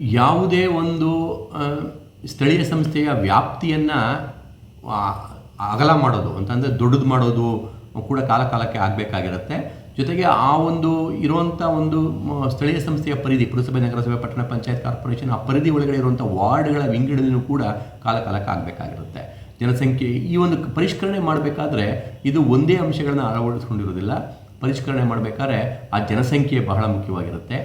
ಯಾವುದೇ ಒಂದು ಸ್ಥಳೀಯ ಸಂಸ್ಥೆಯ ವ್ಯಾಪ್ತಿಯನ್ನು ಅಗಲ ಮಾಡೋದು, ಅಂತಂದರೆ ದೊಡ್ಡದು ಮಾಡೋದು ಕೂಡ ಕಾಲಕಾಲಕ್ಕೆ ಆಗಬೇಕಾಗಿರುತ್ತೆ. ಜೊತೆಗೆ ಆ ಒಂದು ಇರುವಂಥ ಒಂದು ಸ್ಥಳೀಯ ಸಂಸ್ಥೆಯ ಪರಿಧಿ, ಪುರಸಭೆ, ನಗರಸಭೆ, ಪಟ್ಟಣ, ಪಂಚಾಯತ್, ಕಾರ್ಪೊರೇಷನ್, ಆ ಪರಿಧಿ ಒಳಗಡೆ ಇರುವಂಥ ವಾರ್ಡ್ಗಳ ವಿಂಗಡಣೆಯೂ ಕೂಡ ಕಾಲಕಾಲಕ್ಕೆ ಆಗಬೇಕಾಗಿರುತ್ತೆ. ಜನಸಂಖ್ಯೆ, ಈ ಒಂದು ಪರಿಷ್ಕರಣೆ ಮಾಡಬೇಕಾದ್ರೆ ಇದು ಒಂದೇ ಅಂಶಗಳನ್ನ ಅಳವಡಿಸ್ಕೊಂಡಿರೋದಿಲ್ಲ ಪರಿಷ್ಕರಣೆ ಮಾಡಬೇಕಾದ್ರೆ ಆ ಜನಸಂಖ್ಯೆ ಬಹಳ ಮುಖ್ಯವಾಗಿರುತ್ತೆ.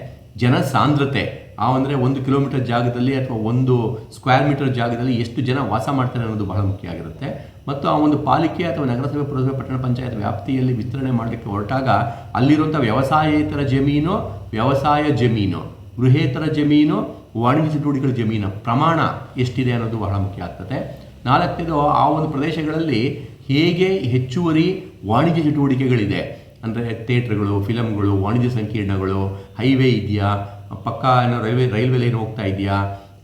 ಜನಸಾಂದ್ರತೆ ಆ ಅಂದರೆ ಒಂದು ಕಿಲೋಮೀಟರ್ ಜಾಗದಲ್ಲಿ ಅಥವಾ ಒಂದು ಸ್ಕ್ವೇರ್ ಮೀಟರ್ ಜಾಗದಲ್ಲಿ ಎಷ್ಟು ಜನ ವಾಸ ಮಾಡ್ತಾರೆ ಅನ್ನೋದು ಬಹಳ ಮುಖ್ಯ ಆಗಿರುತ್ತೆ. ಮತ್ತು ಆ ಒಂದು ಪಾಲಿಕೆ ಅಥವಾ ನಗರಸಭೆ, ಪುರಸಭೆ, ಪಟ್ಟಣ ಪಂಚಾಯತ್ ವ್ಯಾಪ್ತಿಯಲ್ಲಿ ವಿಸ್ತರಣೆ ಮಾಡಲಿಕ್ಕೆ ಹೊರಟಾಗ ಅಲ್ಲಿರುವಂಥ ವ್ಯವಸಾಯೇತರ ಜಮೀನು, ವ್ಯವಸಾಯ ಜಮೀನು, ಗೃಹೇತರ ಜಮೀನು, ವಾಣಿಜ್ಯ ಚಟುವಟಿಕೆಗಳ ಜಮೀನು ಪ್ರಮಾಣ ಎಷ್ಟಿದೆ ಅನ್ನೋದು ಬಹಳ ಮುಖ್ಯ ಆಗ್ತದೆ. ನಾಲ್ಕನೇದು ಆ ಒಂದು ಪ್ರದೇಶಗಳಲ್ಲಿ ಹೇಗೆ ಹೆಚ್ಚುವರಿ ವಾಣಿಜ್ಯ ಚಟುವಟಿಕೆಗಳಿದೆ. ಅಂದರೆ ಥಿಯೇಟ್ರ್ಗಳು ಫಿಲಮ್ಗಳು ವಾಣಿಜ್ಯ ಸಂಕೀರ್ಣಗಳು, ಹೈವೇ ಇದೆಯಾ ಪಕ್ಕ ಏನೋ ರೈಲ್ವೆ ರೈಲ್ವೆ ಲೈನ್ ಹೋಗ್ತಾ ಇದೆಯಾ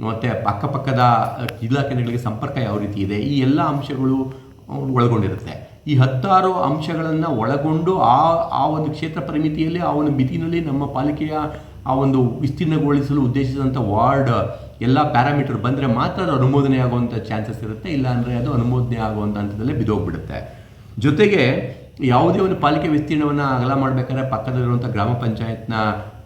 ಮತ್ತು ಅಕ್ಕಪಕ್ಕದ ಜಿಲ್ಲಾ ಕೇಂದ್ರಗಳಿಗೆ ಸಂಪರ್ಕ ಯಾವ ರೀತಿ ಇದೆ? ಈ ಎಲ್ಲ ಅಂಶಗಳು ಒಳಗೊಂಡಿರುತ್ತೆ. ಈ ಹತ್ತಾರು ಅಂಶಗಳನ್ನು ಒಳಗೊಂಡು ಆ ಆ ಒಂದು ಕ್ಷೇತ್ರ ಪರಿಮಿತಿಯಲ್ಲಿ, ಆ ಒಂದು ಮಿತಿನಲ್ಲಿ ನಮ್ಮ ಪಾಲಿಕೆಯ ಆ ಒಂದು ವಿಸ್ತೀರ್ಣಗೊಳಿಸಲು ಉದ್ದೇಶಿಸಿದಂಥ ವಾರ್ಡ್ ಎಲ್ಲ ಪ್ಯಾರಾಮೀಟರ್ ಬಂದರೆ ಮಾತ್ರ ಅದು ಅನುಮೋದನೆ ಆಗುವಂಥ ಚಾನ್ಸಸ್ ಇರುತ್ತೆ. ಇಲ್ಲ ಅಂದರೆ ಅದು ಅನುಮೋದನೆ ಆಗುವಂಥ ಹಂತದಲ್ಲೇ ಬಿದ್ದೋಗ್ಬಿಡುತ್ತೆ. ಜೊತೆಗೆ ಯಾವುದೇ ಒಂದು ಪಾಲಿಕೆ ವಿಸ್ತೀರ್ಣವನ್ನು ಅಗಲ ಮಾಡಬೇಕಾದ್ರೆ ಪಕ್ಕದಲ್ಲಿರುವಂಥ ಗ್ರಾಮ ಪಂಚಾಯತ್ನ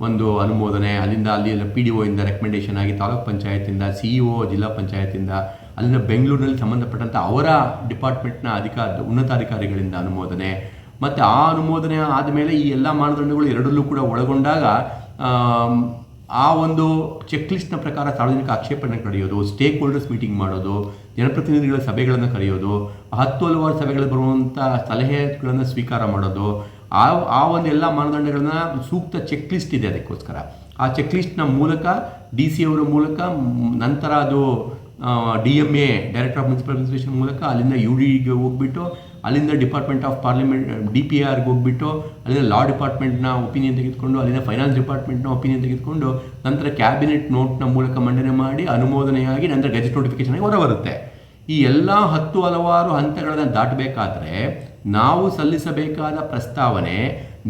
ಒಂದು ಅನುಮೋದನೆ, ಅಲ್ಲಿಂದ ಅಲ್ಲಿ ಪಿ ಡಿ ಒಯಿಂದ ರೆಕಮೆಂಡೇಷನ್ ಆಗಿ ತಾಲೂಕು ಪಂಚಾಯತಿಂದ ಸಿ ಇ ಒ ಜಿಲ್ಲಾ ಪಂಚಾಯತಿಂದ ಅಲ್ಲಿಂದ ಬೆಂಗಳೂರಿನಲ್ಲಿ ಸಂಬಂಧಪಟ್ಟಂಥ ಅವರ ಡಿಪಾರ್ಟ್ಮೆಂಟ್ನ ಅಧಿಕಾರ, ಉನ್ನತಾಧಿಕಾರಿಗಳಿಂದ ಅನುಮೋದನೆ. ಮತ್ತು ಆ ಅನುಮೋದನೆ ಆದಮೇಲೆ ಈ ಎಲ್ಲ ಮಾನದಂಡಗಳು ಎರಡರಲ್ಲೂ ಕೂಡ ಒಳಗೊಂಡಾಗ ಆ ಒಂದು ಚೆಕ್ ಲಿಸ್ಟ್ನ ಪ್ರಕಾರ ಸಾರ್ವಜನಿಕ ಆಕ್ಷೇಪಣೆ ಪಡೆಯೋದು ಸ್ಟೇಕ್ ಹೋಲ್ಡರ್ಸ್ ಮೀಟಿಂಗ್ ಮಾಡೋದು ಜನಪ್ರತಿನಿಧಿಗಳ ಸಭೆಗಳನ್ನು ಕರೆಯೋದು ಹತ್ತು ಹಲವಾರು ಸಭೆಗಳಲ್ಲಿ ಬರುವಂಥ ಸಲಹೆಗಳನ್ನು ಸ್ವೀಕಾರ ಮಾಡೋದು, ಆ ಆ ಒಂದು ಎಲ್ಲ ಮಾನದಂಡಗಳನ್ನ ಸೂಕ್ತ ಚೆಕ್ ಲಿಸ್ಟ್ ಇದೆ ಅದಕ್ಕೋಸ್ಕರ. ಆ ಚೆಕ್ ಲಿಸ್ಟ್ನ ಮೂಲಕ ಡಿ ಸಿ ಅವರ ಮೂಲಕ, ನಂತರ ಅದು D M A director of municipal administration ಮೂಲಕ ಅಲ್ಲಿಂದ ಯು ಡಿಗೆ ಹೋಗ್ಬಿಟ್ಟು ಅಲ್ಲಿಂದ department of parliament D P ಆರ್ಗೆ ಹೋಗ್ಬಿಟ್ಟು, ಅಲ್ಲಿಂದ ಲಾ ಡಿಪಾರ್ಟ್ಮೆಂಟ್ನ ಒಪಿನಿಯನ್ ತೆಗೆದುಕೊಂಡು, ಅಲ್ಲಿಂದ ಫೈನಾನ್ಸ್ ಡಿಪಾರ್ಟ್ಮೆಂಟ್ನ ಒಪಿನಿಯನ್ ತೆಗೆದುಕೊಂಡು, ನಂತರ ಕ್ಯಾಬಿನೆಟ್ ನೋಟ್ನ ಮೂಲಕ ಮಂಡನೆ ಮಾಡಿ, ಅನುಮೋದನೆಯಾಗಿ ನಂತರ ಗೆಜೆಟ್ ಆಗಿ ಹೊರಬರುತ್ತೆ ಈ ಎಲ್ಲ ಹತ್ತು ಹಲವಾರು ಹಂತಗಳನ್ನು ದಾಟಬೇಕಾದ್ರೆ, ನಾವು ಸಲ್ಲಿಸಬೇಕಾದ ಪ್ರಸ್ತಾವನೆ,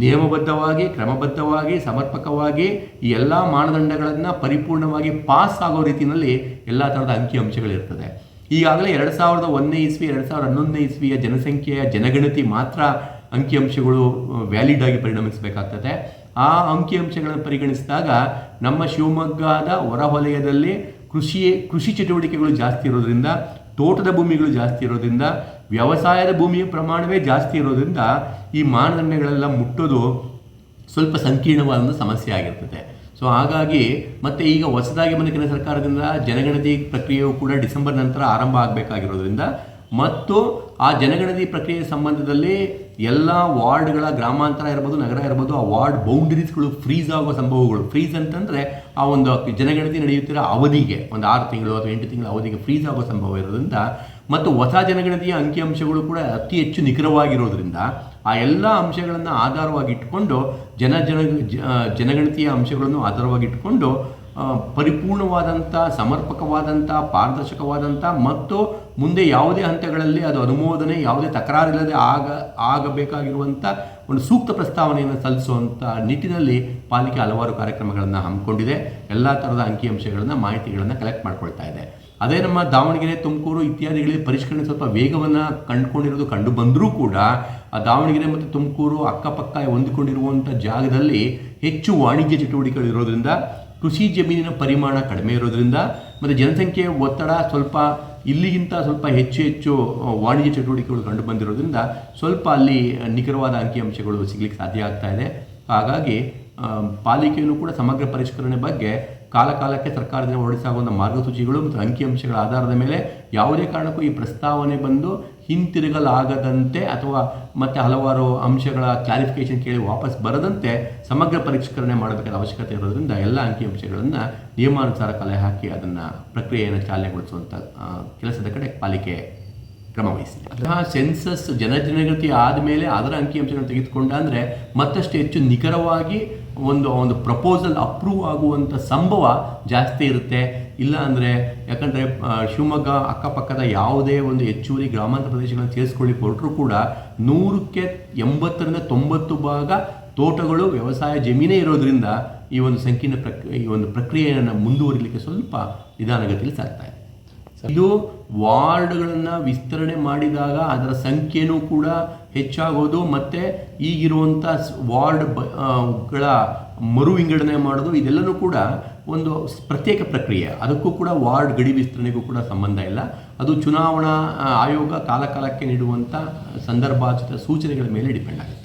ನಿಯಮಬದ್ಧವಾಗಿ, ಕ್ರಮಬದ್ಧವಾಗಿ, ಸಮರ್ಪಕವಾಗಿ, ಈ ಎಲ್ಲ ಮಾನದಂಡಗಳನ್ನು ಪರಿಪೂರ್ಣವಾಗಿ ಪಾಸ್ ಆಗೋ ರೀತಿಯಲ್ಲಿ ಎಲ್ಲ ಥರದ ಅಂಕಿಅಂಶಗಳಿರ್ತದೆ ಈಗಾಗಲೇ ಎರಡು ಸಾವಿರದ ಒಂದನೇ ಇಸ್ವಿ, ಎರಡು ಸಾವಿರದ ಹನ್ನೊಂದನೇ ಇಸ್ವಿಯ ಜನಸಂಖ್ಯೆಯ ಜನಗಣತಿ ಮಾತ್ರ ಅಂಕಿಅಂಶಗಳು ವ್ಯಾಲಿಡ್ ಆಗಿ ಪರಿಣಮಿಸಬೇಕಾಗ್ತದೆ. ಆ ಅಂಕಿಅಂಶಗಳನ್ನು ಪರಿಗಣಿಸಿದಾಗ ನಮ್ಮ ಶಿವಮೊಗ್ಗದ ಹೊರವಲಯದಲ್ಲಿ ಕೃಷಿ ಕೃಷಿ ಚಟುವಟಿಕೆಗಳು ಜಾಸ್ತಿ ಇರೋದ್ರಿಂದ, ತೋಟದ ಭೂಮಿಗಳು ಜಾಸ್ತಿ ಇರೋದ್ರಿಂದ, ವ್ಯವಸಾಯದ ಭೂಮಿಯ ಪ್ರಮಾಣವೇ ಜಾಸ್ತಿ ಇರೋದ್ರಿಂದ ಈ ಮಾನದಂಡಗಳೆಲ್ಲ ಮುಟ್ಟೋದು ಸ್ವಲ್ಪ ಸಂಕೀರ್ಣವಾದ ಸಮಸ್ಯೆ ಆಗಿರ್ತದೆ. ಸೊ ಹಾಗಾಗಿ ಮತ್ತೆ ಈಗ ಹೊಸದಾಗಿ ಬಂದ ಕೇಂದ್ರ ಸರ್ಕಾರದಿಂದ ಜನಗಣತಿ ಪ್ರಕ್ರಿಯೆಯು ಕೂಡ ಡಿಸೆಂಬರ್ ನಂತರ ಆರಂಭ ಆಗಬೇಕಾಗಿರೋದ್ರಿಂದ ಮತ್ತು ಆ ಜನಗಣತಿ ಪ್ರಕ್ರಿಯೆ ಸಂಬಂಧದಲ್ಲಿ ಎಲ್ಲ ವಾರ್ಡ್ಗಳ ಗ್ರಾಮಾಂತರ ಇರ್ಬೋದು, ನಗರ ಇರ್ಬೋದು, ಆ ವಾರ್ಡ್ ಬೌಂಡರೀಸ್ಗಳು ಫ್ರೀಸ್ ಆಗುವ ಸಂಭವಗಳು. ಫ್ರೀಸ್ ಅಂತಂದರೆ ಆ ಒಂದು ಜನಗಣತಿ ನಡೆಯುತ್ತಿರೋ ಅವಧಿಗೆ, ಒಂದು ಆರು ತಿಂಗಳು ಅಥವಾ ಎಂಟು ತಿಂಗಳ ಅವಧಿಗೆ ಫ್ರೀಸ್ ಆಗೋ ಸಂಭವ ಇರೋದ್ರಿಂದ ಮತ್ತು ಹೊಸ ಜನಗಣತಿಯ ಅಂಕಿಅಂಶಗಳು ಕೂಡ ಅತಿ ಹೆಚ್ಚು ನಿಖರವಾಗಿರೋದ್ರಿಂದ ಆ ಎಲ್ಲ ಅಂಶಗಳನ್ನು ಆಧಾರವಾಗಿ ಇಟ್ಕೊಂಡು ಜನ ಜನಗಣತಿಯ ಅಂಶಗಳನ್ನು ಆಧಾರವಾಗಿ ಇಟ್ಕೊಂಡು ಆ, ಪರಿಪೂರ್ಣವಾದಂಥ ಸಮರ್ಪಕವಾದಂಥ ಪಾರದರ್ಶಕವಾದಂಥ ಮತ್ತು ಮುಂದೆ ಯಾವುದೇ ಹಂತಗಳಲ್ಲಿ ಅದು ಅನುಮೋದನೆ ಯಾವುದೇ ತಕರಾರಿಲ್ಲದೆ ಆಗ ಆಗಬೇಕಾಗಿರುವಂಥ ಒಂದು ಸೂಕ್ತ ಪ್ರಸ್ತಾವನೆಯನ್ನು ಸಲ್ಲಿಸುವಂಥ ನಿಟ್ಟಿನಲ್ಲಿ ಪಾಲಿಕೆ ಹಲವಾರು ಕಾರ್ಯಕ್ರಮಗಳನ್ನು ಹಮ್ಮಿಕೊಂಡಿದೆ. ಎಲ್ಲ ಥರದ ಅಂಕಿಅಂಶಗಳನ್ನು ಮಾಹಿತಿಗಳನ್ನು ಕಲೆಕ್ಟ್ ಮಾಡ್ಕೊಳ್ತಾ ಇದೆ. ಅದೇ ನಮ್ಮ ದಾವಣಗೆರೆ, ತುಮಕೂರು ಇತ್ಯಾದಿಗಳಿಗೆ ಪರಿಷ್ಕರಣೆ ಸ್ವಲ್ಪ ವೇಗವನ್ನು ಕಂಡುಕೊಂಡಿರೋದು ಕಂಡು ಬಂದರೂ ಕೂಡ ಆ ದಾವಣಗೆರೆ ಮತ್ತು ತುಮಕೂರು ಅಕ್ಕಪಕ್ಕ ಹೊಂದಿಕೊಂಡಿರುವಂಥ ಜಾಗದಲ್ಲಿ ಹೆಚ್ಚು ವಾಣಿಜ್ಯ ಚಟುವಟಿಕೆಗಳು ಇರೋದ್ರಿಂದ, ಕೃಷಿ ಜಮೀನಿನ ಪರಿಮಾಣ ಕಡಿಮೆ ಇರೋದ್ರಿಂದ ಮತ್ತು ಜನಸಂಖ್ಯೆಯ ಒತ್ತಡ ಸ್ವಲ್ಪ ಇಲ್ಲಿಗಿಂತ ಸ್ವಲ್ಪ ಹೆಚ್ಚು ಹೆಚ್ಚು ವಾಣಿಜ್ಯ ಚಟುವಟಿಕೆಗಳು ಕಂಡು ಬಂದಿರೋದ್ರಿಂದ ಸ್ವಲ್ಪ ಅಲ್ಲಿ ನಿಖರವಾದ ಅಂಕಿಅಂಶಗಳು ಸಿಗ್ಲಿಕ್ಕೆ ಸಾಧ್ಯ ಆಗ್ತಾ ಇದೆ. ಹಾಗಾಗಿ ಆ, ಪಾಲಿಕೆಯೂ ಕೂಡ ಸಮಗ್ರ ಪರಿಷ್ಕರಣೆ ಬಗ್ಗೆ ಕಾಲಕಾಲಕ್ಕೆ ಸರ್ಕಾರದಿಂದ ಹೊರಡಿಸಾಗುವಂಥ ಮಾರ್ಗಸೂಚಿಗಳು ಮತ್ತು ಅಂಕಿಅಂಶಗಳ ಆಧಾರದ ಮೇಲೆ ಯಾವುದೇ ಕಾರಣಕ್ಕೂ ಈ ಪ್ರಸ್ತಾವನೆ ಬಂದು ಹಿಂತಿರುಗಲಾಗದಂತೆ ಅಥವಾ ಮತ್ತೆ ಹಲವಾರು ಅಂಶಗಳ ಕ್ಲಾರಿಫಿಕೇಶನ್ ಕೇಳಿ ವಾಪಸ್ ಬರದಂತೆ ಸಮಗ್ರ ಪರಿಷ್ಕರಣೆ ಮಾಡಬೇಕಾದ ಅವಶ್ಯಕತೆ ಇರೋದ್ರಿಂದ ಎಲ್ಲ ಅಂಕಿಅಂಶಗಳನ್ನು ನಿಯಮಾನುಸಾರ ಕಲೆ ಹಾಕಿ ಅದನ್ನು ಪ್ರಕ್ರಿಯೆಯನ್ನು ಚಾಲನೆಗೊಳಿಸುವಂಥ ಕೆಲಸದ ಕಡೆ ಪಾಲಿಕೆ ಕ್ರಮ ವಹಿಸಿದೆ. ಅಂತಹ ಸೆನ್ಸಸ್ ಜನಜನಗತಿ ಆದಮೇಲೆ ಅದರ ಅಂಕಿಅಂಶಗಳನ್ನು ತೆಗೆದುಕೊಂಡ ಅಂದರೆ ಮತ್ತಷ್ಟು ಹೆಚ್ಚು ನಿಖರವಾಗಿ ಒಂದು ಒಂದು ಪ್ರಪೋಸಲ್ ಅಪ್ರೂವ್ ಆಗುವಂಥ ಸಂಭವ ಜಾಸ್ತಿ ಇರುತ್ತೆ. ಇಲ್ಲ ಅಂದರೆ ಯಾಕಂದರೆ ಶಿವಮೊಗ್ಗ ಅಕ್ಕಪಕ್ಕದ ಯಾವುದೇ ಒಂದು ಹೆಚ್ಚುವರಿ ಗ್ರಾಮಾಂತರ ಪ್ರದೇಶಗಳನ್ನು ಸೇರಿಸ್ಕೊಳ್ಳಿ ಹೊರಟರೂ ಕೂಡ ನೂರಕ್ಕೆ ಎಂಬತ್ತರಿಂದ ತೊಂಬತ್ತು ಭಾಗ ತೋಟಗಳು ವ್ಯವಸಾಯ ಜಮೀನೇ ಇರೋದ್ರಿಂದ ಈ ಒಂದು ಸಂಕೀರ್ಣ ಪ್ರಕ್ ಈ ಒಂದು ಪ್ರಕ್ರಿಯೆಯನ್ನು ಮುಂದುವರಿಲಿಕ್ಕೆ ಸ್ವಲ್ಪ ನಿಧಾನಗತಿಯಲ್ಲಿ ಸಾಗ್ತಾ ಇದೆ. ಇದು ವಾರ್ಡ್ಗಳನ್ನು ವಿಸ್ತರಣೆ ಮಾಡಿದಾಗ ಅದರ ಸಂಖ್ಯೆನೂ ಕೂಡ ಹೆಚ್ಚಾಗೋದು ಮತ್ತು ಈಗಿರುವಂಥ ವಾರ್ಡ್ಗಳ ಮರು ವಿಂಗಡಣೆ ಮಾಡೋದು ಇದೆಲ್ಲನೂ ಕೂಡ ಒಂದು ಪ್ರತ್ಯೇಕ ಪ್ರಕ್ರಿಯೆ. ಅದಕ್ಕೂ ಕೂಡ ವಾರ್ಡ್ ಗಡಿ ವಿಸ್ತರಣೆಗೂ ಕೂಡ ಸಂಬಂಧ ಇಲ್ಲ. ಅದು ಚುನಾವಣಾ ಆಯೋಗ ಕಾಲಕಾಲಕ್ಕೆ ನೀಡುವಂಥ ಸಂದರ್ಭಾಚಿತ ಸೂಚನೆಗಳ ಮೇಲೆ ಡಿಪೆಂಡ್ ಆಗುತ್ತೆ.